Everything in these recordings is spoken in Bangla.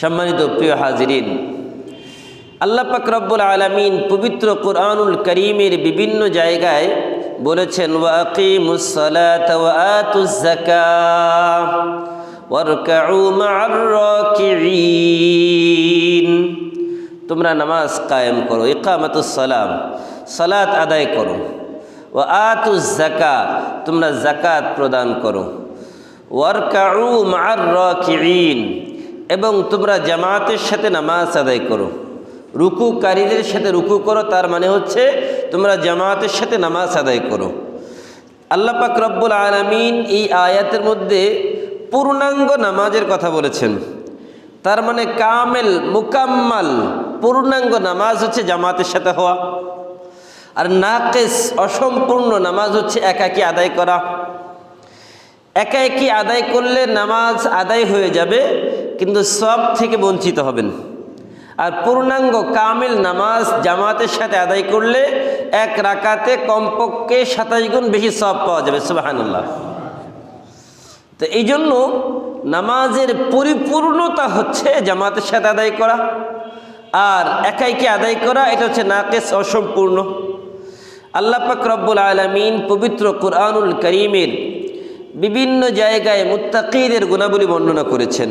সম্মানিত প্রিয় হাজিরিন, আল্লাহ পাক রব্বুল আলমিন পবিত্র কোরআনুল করিমের বিভিন্ন জায়গায় বলেছেন তোমরা নামাজ কায়েম করো, ইকামাতুস সালাম, সালাত আদায় করো। ও আতুজ জাকা তোমরা জাকাত প্রদান করো। ওয়ারকাউ মা'আর রাকিঈন এবং তোমরা জামাতের সাথে নামাজ আদায় করো। রুকুকারীদের সাথে রুকু করো, তার মানে হচ্ছে তোমরা জামাতের সাথে নামাজ আদায় করো। আল্লাহ পাক রব্বুল আলমিন এই আয়াতের মধ্যে পূর্ণাঙ্গ নামাজের কথা বলেছেন। তার মানে কামেল, মুকাম্মাল, পূর্ণাঙ্গ নামাজ হচ্ছে জামাতের সাথে হওয়া। আর নাকেস, অসম্পূর্ণ নামাজ হচ্ছে একাকি আদায় করা। একা একই আদায় করলে নামাজ আদায় হয়ে যাবে কিন্তু সব থেকে বঞ্চিত হবেন। আর পূর্ণাঙ্গ কামিল নামাজ জামাতের সাথে আদায় করলে এক রাকাতে কমপক্ষে সাতাশ গুণ বেশি সব পাওয়া যাবে সুবাহান্লাহ তো এই জন্য নামাজের পরিপূর্ণতা হচ্ছে জামাতের সাথে আদায় করা, আর একাইকে আদায় করা, এটা হচ্ছে নাকেস অসম্পূর্ণ। আল্লাহ পাক রব্বুল আলমিন পবিত্র কোরআনুল করিমের বিভিন্ন জায়গায় মুত্তাকিদের গুণাবলী বর্ণনা করেছেন।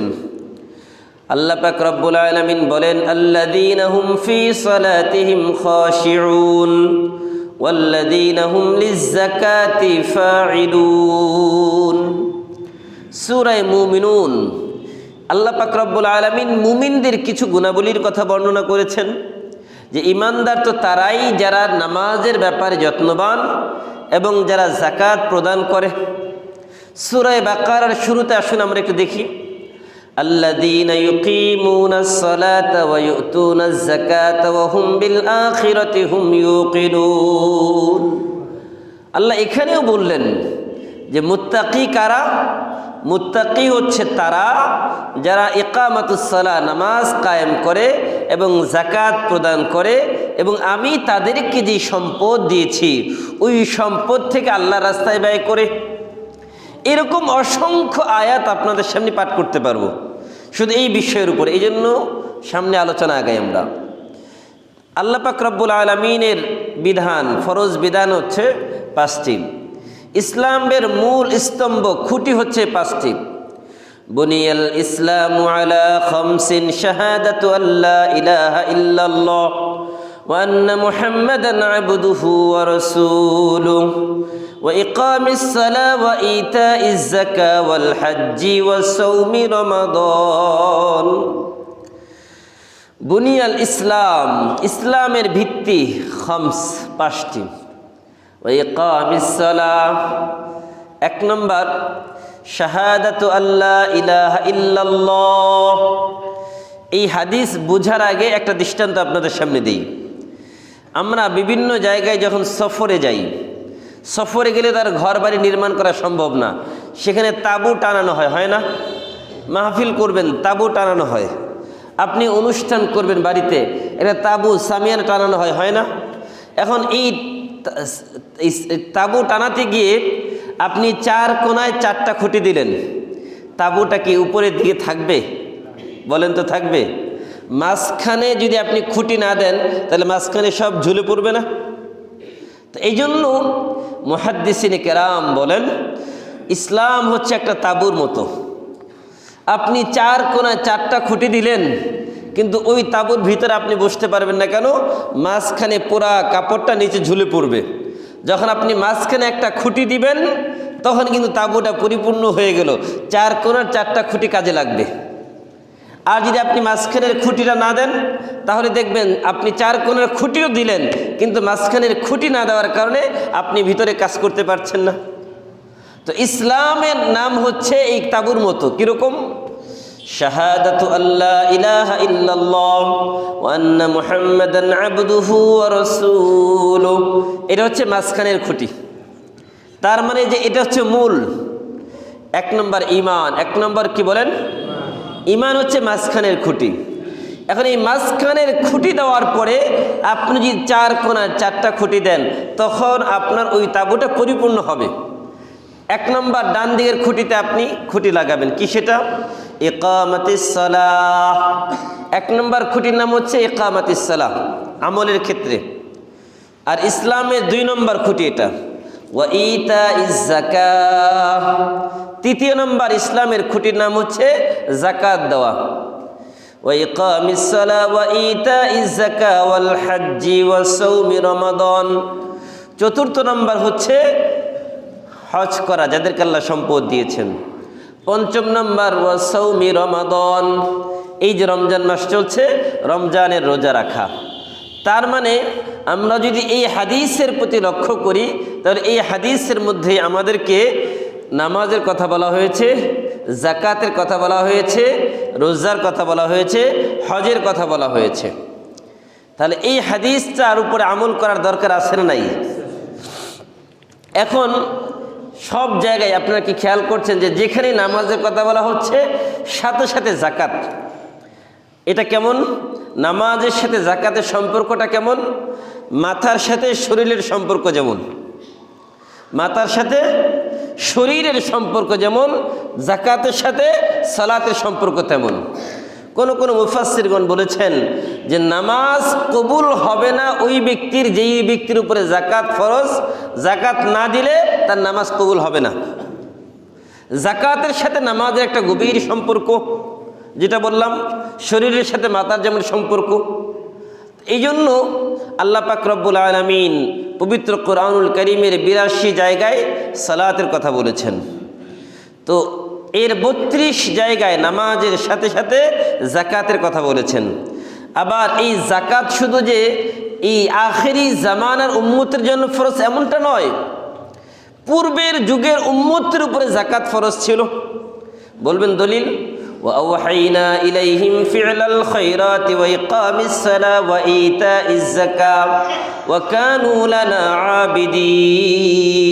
আল্লাহ পাক রব্বুল আলামিন বলেন, আল্লাযীনা হুম ফি সালাতিহিম খাশিউন, ওয়াল্লাযীনা হুম লিয-যাকাতি ফাঈলুন সূরা মুমিনুন, আল্লাহ পাক রব্বুল আলামিন মুমিনদের কিছু গুণাবলীর কথা বর্ণনা করেছেন, যে ইমানদার তো তারাই যারা নামাজের ব্যাপারে যত্নবান এবং যারা জাকাত প্রদান করে। সূরা বাকারার শুরুতে আসুন আমরা একটু দেখি। الذين يقيمون الصلاة ويؤتون الزكاة وهم بالآخرة هم يوقنون আল্লাহ এখানেও বললেন যে মুত্তাকি কারা মুত্তাকি হচ্ছে তারা যারা ইকামাতুসসালা নামাজ কায়েম করে এবং জাকাত প্রদান করে এবং আমি তাদেরকে যে সম্পদ দিয়েছি ওই সম্পদ থেকে আল্লাহ রাস্তায় ব্যয় করে এরকম অসংখ্য আয়াত আপনাদের সামনে পাঠ করতে পারবো শুধু এই বিষয়ের উপর, এই জন্য সামনে আলোচনা আগাই আমরা। আল্লাহ পাক রব্বুল আলমিনের বিধান, ফরজ বিধান হচ্ছে পাঁচটি। ইসলামের মূল স্তম্ভ খুঁটি হচ্ছে পাঁচটি। বুনিয়াল ইসলাম আলা খমসিন শাহাদাতু আল্লাহ ইলাহা ইল্লাল্লাহ। وأن محمدا عبده ورسوله وإقام الصلاة وإيتاء الزكاة والحج وصوم رمضان বুনিয়াল ইসলাম ইসলামের ভিত্তি খমস পাঁচটি ওইকামিসালাম এক নম্বর শাহাদাত আল্লাহ ইলাহা ইল্লাল্লাহ এই হাদিস বুঝার আগে একটা দৃষ্টান্ত আপনাদের সামনে দিই আমরা বিভিন্ন জায়গায় যখন সফরে যাই, সফরে গেলে তার ঘর বাড়ি নির্মাণ করা সম্ভব না। সেখানে তাবু টানানো হয় হয় না? মাহফিল করবেন, তাবু টানানো হয়। আপনি অনুষ্ঠান করবেন বাড়িতে এটা তাবু সামিয়ান টানানো হয় হয় না? এখন এই তাবু টানাতে গিয়ে আপনি চার কোনায় চারটা খুঁটি দিলেন। তাবুটা কি উপরের দিকে থাকবে? বলেন তো থাকবে। মাঝখানে যদি আপনি খুঁটি না দেন, তাহলে মাঝখানে সব ঝুলে পড়বে না। তো এই জন্য মহাদ্দিসিন কেরাম বলেন, ইসলাম হচ্ছে একটা তাবুর মতো। আপনি চার কোনায় চারটা খুঁটি দিলেন, কিন্তু ওই তাবুর ভিতরে আপনি বসতে পারবেন না কেন? মাঝখানে পুরা কাপড়টা নিচে ঝুলে পড়বে। যখন আপনি মাঝখানে একটা খুঁটি দিবেন, তখন কিন্তু তাবুটা পরিপূর্ণ হয়ে গেল। চার কোনার চারটা খুঁটি কাজে লাগবে। আর যদি আপনি মাঝখানের খুঁটিটা না দেন, তাহলে দেখবেন আপনি চার কোণের খুঁটিও দিলেন, কিন্তু মাঝখানের খুঁটি না দেওয়ার কারণে আপনি ভিতরে কাজ করতে পারছেন না। তো ইসলামের নাম হচ্ছে এই তাবুর মতো। কীরকম? আল্লাহ এটা হচ্ছে মাঝখানের খুঁটি। তার মানে যে এটা হচ্ছে মূল। এক নম্বর ইমান এক নম্বর কি বলেন? ইমান হচ্ছে মাঝখানের খুঁটি। এখন এই মাঝখানের খুঁটি দেওয়ার পরে আপনি যদি চার কোনায় চারটা খুঁটি দেন, তখন আপনার ওই তাঁবুটা পরিপূর্ণ হবে। এক নম্বর ডান দিকের খুঁটিতে আপনি খুঁটি লাগাবেন। কি সেটা? ইকামতিসালাহ এক নম্বর খুঁটির নাম হচ্ছে ইকামতিসালাহ আমলের ক্ষেত্রে। আর ইসলামের দুই নম্বর খুঁটি এটা। ওয়া ইতা ইজাকা তৃতীয় নম্বর ইসলামের খুঁটির নাম হচ্ছে জাকাত দেওয়া وإقام الصلاة وإيتاء الزكاة والحج وصوم رمضان চতুর্থ নম্বর হচ্ছে হজ করা যাদেরকে আল্লাহ সম্পদ দিয়েছেন পঞ্চম নম্বর ও সৌমি রমাদন এই যে রমজান মাস চলছে রমজানের রোজা রাখা তার মানে আমরা যদি এই হাদিসের প্রতি লক্ষ্য করি তাহলে এই হাদিসের মধ্যে আমাদেরকে নামাজের কথা বলা হয়েছে জাকাতের কথা বলা হয়েছে, রোজার কথা বলা হয়েছে, হজের কথা বলা হয়েছে। তাহলে এই হাদিসটার উপরে আমল করার দরকার আছে না নাই? এখন সব জায়গায় আপনারা কি খেয়াল করছেন যে যেখানে নামাজের কথা বলা হচ্ছে, সাথে সাথে জাকাত। এটা কেমন? নামাজের সাথে জাকাতের সম্পর্কটা কেমন? মাথার সাথে শরীরের সম্পর্ক যেমন। মাথার সাথে শরীরের সম্পর্ক যেমন জাকাতের সাথে সালাতের সম্পর্ক তেমন। কোন কোন মুফাসিরগণ বলেছেন যে নামাজ কবুল হবে না ওই ব্যক্তির, যেই ব্যক্তির উপরে জাকাত ফরজ, জাকাত না দিলে তার নামাজ কবুল হবে না। জাকাতের সাথে নামাজের একটা গভীর সম্পর্ক, যেটা বললাম, শরীরের সাথে মাতার যেমন সম্পর্ক। এই জন্য আল্লাহ পাক রব্বুল আলমিন পবিত্র কোরআনুল করিমের বিরাশি জায়গায় সালাতের কথা বলেছেন। তো এর বত্রিশ জায়গায় নামাজের সাথে সাথে জাকাতের কথা বলেছেন আবার এই জাকাত শুধু যে এই আখেরি জামানার উম্মতের জন্য ফরজ এমনটা নয় পূর্বের যুগের উম্মতের উপরে জাকাত ফরজ ছিল বলবেন দলিল وأوحينا إليهم فعل الخيرات وإقام الصلاة وإيتاء الزكاة وكانوا لنا عابدين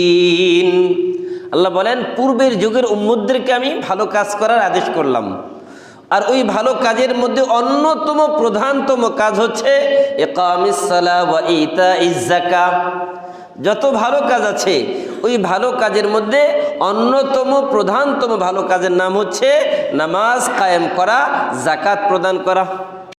আল্লাহ বলেন, পূর্বের যুগের উম্মুদদেরকে আমি ভালো কাজ করার আদেশ করলাম। আর ওই ভালো কাজের মধ্যে অন্যতম প্রধানতম কাজ হচ্ছে যত ভালো কাজ আছে, ওই ভালো কাজের মধ্যে অন্যতম প্রধানতম ভালো কাজের নাম হচ্ছে নামাজ কায়েম করা জাকাত প্রদান করা।